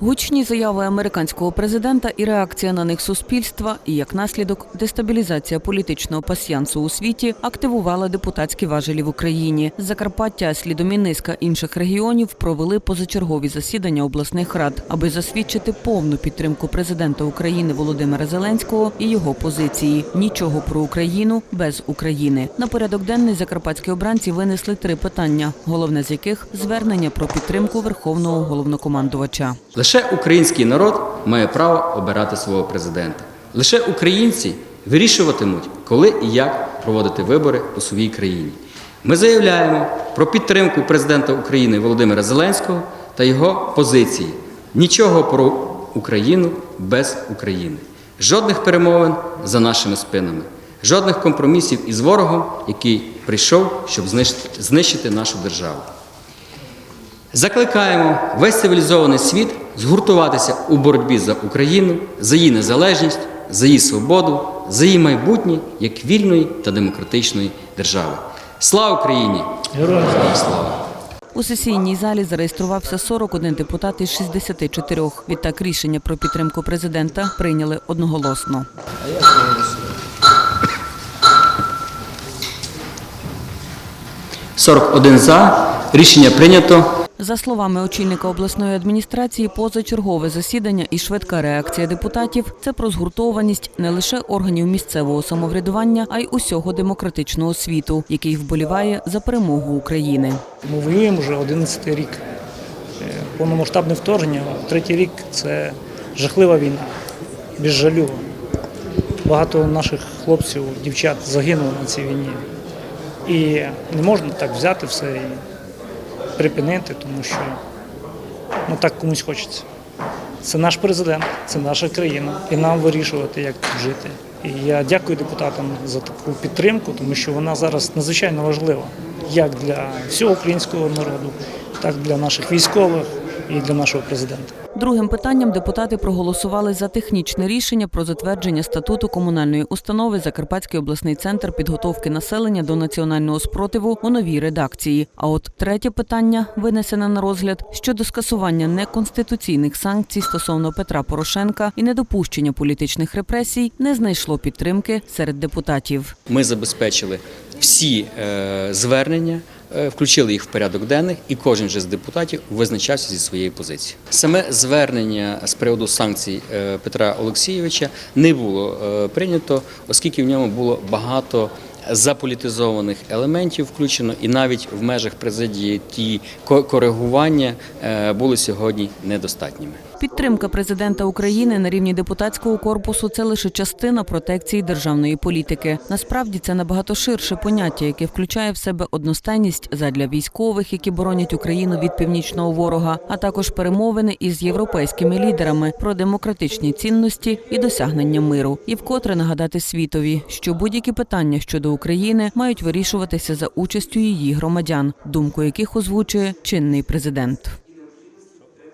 Гучні заяви американського президента і реакція на них суспільства, і як наслідок дестабілізація політичного пасьянсу у світі активувала депутатські важелі в Україні. Закарпаття, слідом і низка інших регіонів провели позачергові засідання обласних рад, аби засвідчити повну підтримку президента України Володимира Зеленського і його позиції. Нічого про Україну без України. На порядок денний закарпатські обранці винесли три питання, головне з яких звернення про підтримку верховного головнокомандувача. Лише український народ має право обирати свого президента. Лише українці вирішуватимуть, коли і як проводити вибори у своїй країні. Ми заявляємо про підтримку президента України Володимира Зеленського та його позиції. Нічого про Україну без України. Жодних перемовин за нашими спинами, жодних компромісів із ворогом, який прийшов, щоб знищити, нашу державу. Закликаємо весь цивілізований світ згуртуватися у боротьбі за Україну, за її незалежність, за її свободу, за її майбутнє як вільної та демократичної держави. Слава Україні! Героям слава! У сесійній залі зареєструвався 41 депутат із 64. Відтак рішення про підтримку президента прийняли одноголосно. 41 за. Рішення прийнято. За словами очільника обласної адміністрації, позачергове засідання і швидка реакція депутатів це про згуртованість не лише органів місцевого самоврядування, а й усього демократичного світу, який вболіває за перемогу України. Ми воюємо вже 11-й рік. Е, Повномасштабне вторгнення, третій рік це жахлива війна, без жалю. Багато наших хлопців, дівчат загинуло на цій війні. І не можна так взяти все і припинити, тому що ну, так комусь хочеться. Це наш президент, це наша країна, і нам вирішувати, як тут жити. І я дякую депутатам за таку підтримку, тому що вона зараз надзвичайно важлива як для всього українського народу, так і для наших військових і для нашого президента. Другим питанням депутати проголосували за технічне рішення про затвердження статуту комунальної установи Закарпатський обласний центр підготовки населення до національного спротиву у новій редакції. А от третє питання, винесене на розгляд щодо скасування неконституційних санкцій стосовно Петра Порошенка і недопущення політичних репресій, не знайшло підтримки серед депутатів. Ми забезпечили всі е, звернення, включили їх в порядок денний, і кожен же з депутатів визначався зі своєї позиції. Саме звернення з приводу санкцій е, Петра Олексійовича не було е, прийнято, оскільки в ньому було багато. Заполітизованих елементів включено, і навіть в межах президії ті ко- коригування е, були сьогодні недостатніми. Підтримка президента України на рівні депутатського корпусу це лише частина протекції державної політики. Насправді це набагато ширше поняття, яке включає в себе одностайність задля військових, які боронять Україну від північного ворога, а також перемовини із європейськими лідерами про демократичні цінності і досягнення миру. І вкотре нагадати світові, що будь-які питання щодо України мають вирішуватися за участю її громадян, думку яких озвучує чинний президент.